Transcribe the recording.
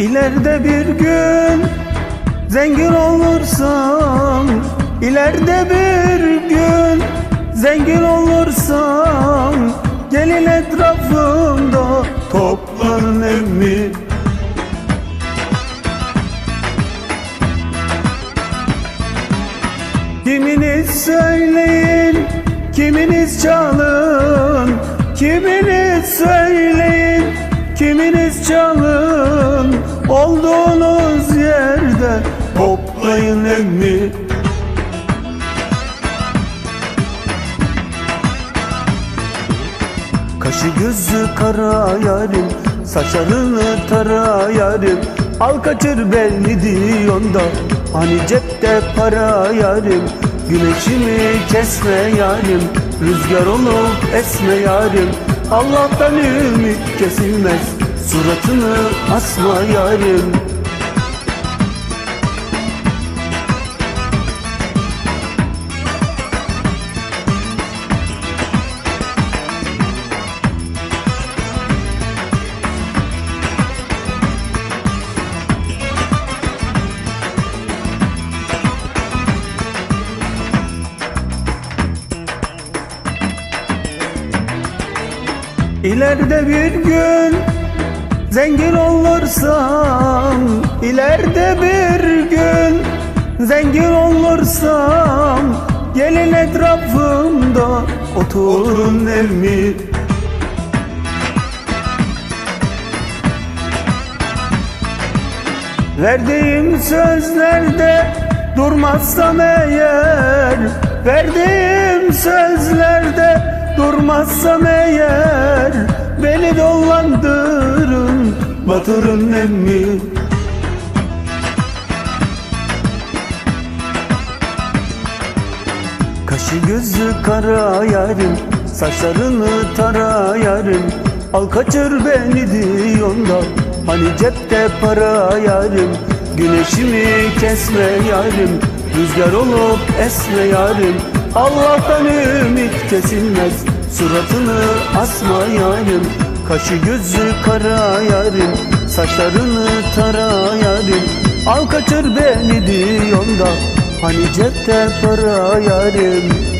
İleride bir gün zengin olursam ileride bir gün zengin olursam Gelin etrafımda toplanın emmi Kiminiz söyleyin, kiminiz çalın Kiminiz söyleyin, kiminiz çalın Olduğunuz yerde toplayın emmi. Kaşı gözü kara yarim Saçlarını tara Al kaçır beni diyorsun da Hani cepte para yarim. Güneşimi kesme yarim Rüzgar olup esme yarim Allah'tan ümit kesilmez. Suratını asma yarim İleride bir gün zengin olursam ileride bir gün zengin olursam Gelin etrafımda oturun emmi Verdiğim sözlerde durmazsam eğer Verdiğim sözlerde durmazsam eğer Beni dolandırın batırın emmi. Kaşı gözü kara yarim Saçlarını tara yarim Al kaçır beni diyorsun da Hani cepte para yarim Güneşimi kesme yarim Rüzgar olup esme yarim Allah'tan ümit kesilmez Suratını asma yarim. Kaşı gözü kara yarim Saçlarını tara yarim. Al kaçır beni diyorsun da Hani cepte para yarim